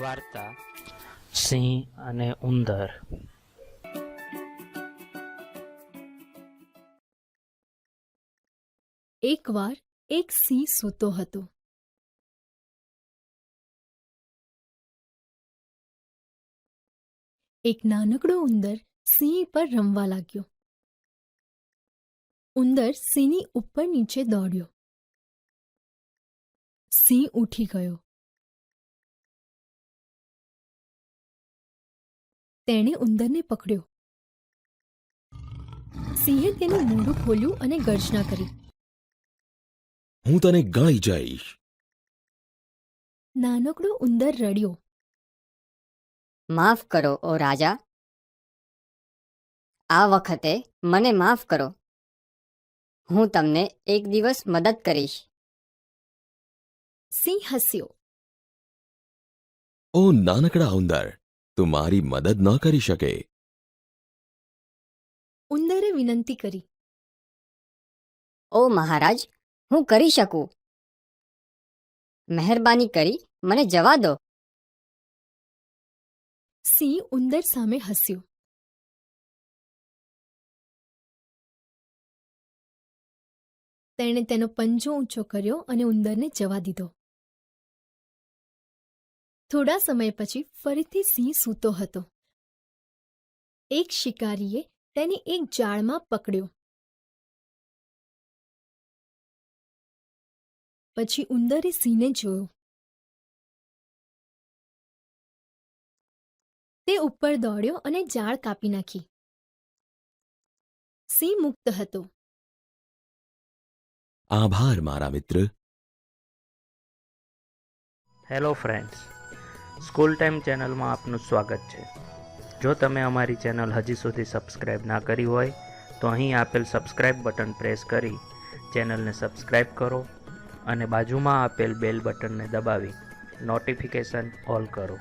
વાર્તા, સિંહ અને ઉંદર. એકવાર એક સિંહ સૂતો હતો. એક નાનકડો ઉંદર સિંહ પર રમવા લાગ્યો. ઉંદર સિંહની ઉપર નીચે દોડ્યો. સિંહ ઉઠી ગયો. તેણે ઉંદરને પકડ્યો. સિંહે તેનું મોઢું ખોલ્યું અને ગર્જના કરી. હું તને ગાઈ જઈશ. નાનકડો ઉંદર રડ્યો. માફ કરો ઓ રાજા. આ વખતે મને માફ કરો. હું તમને એક દિવસ મદદ કરીશ. સિંહ હસ્યો. ઓ નાનકડા ઉંદર તું મારી મદદ ન કરી શકે. ઉંદરે વિનંતી કરી. ઓ મહારાજ હું કરી શકું? મહેરબાની કરી મને જવા દો. સિંહ ઉંદર સામે હસ્યો. તેણે તેનો પંજો ઊંચો કર્યો અને ઉંદરને જવા દીધો. થોડા સમય પછી ફરીથી સિંહ સૂતો હતો. એક શિકારીએ તેને એક જાળમાં પકડ્યો. પછી ઉંદરે સિંહને જોયો. તે ઉપર દોડ્યો અને જાળ કાપી નાખી. સિંહ મુક્ત હતો. આભાર મારા મિત્ર. હેલો ફ્રેન્ડ્સ સ્કૂલ ટાઈમ ચેનલમાં આપનું સ્વાગત છે. જો તમે અમારી ચેનલ હજી સુધી સબસ્ક્રાઈબ ના કરી હોય, તો અહીં આપેલ સબસ્ક્રાઈબ બટન પ્રેસ કરી ચેનલને સબસ્ક્રાઈબ કરો અને બાજુમાં આપેલ બેલ બટનને દબાવી નોટિફિકેશન ઓલ કરો.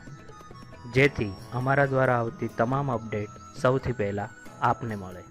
જેથી અમારા દ્વારા આવતી તમામ અપડેટ સૌથી પહેલાં આપને મળે.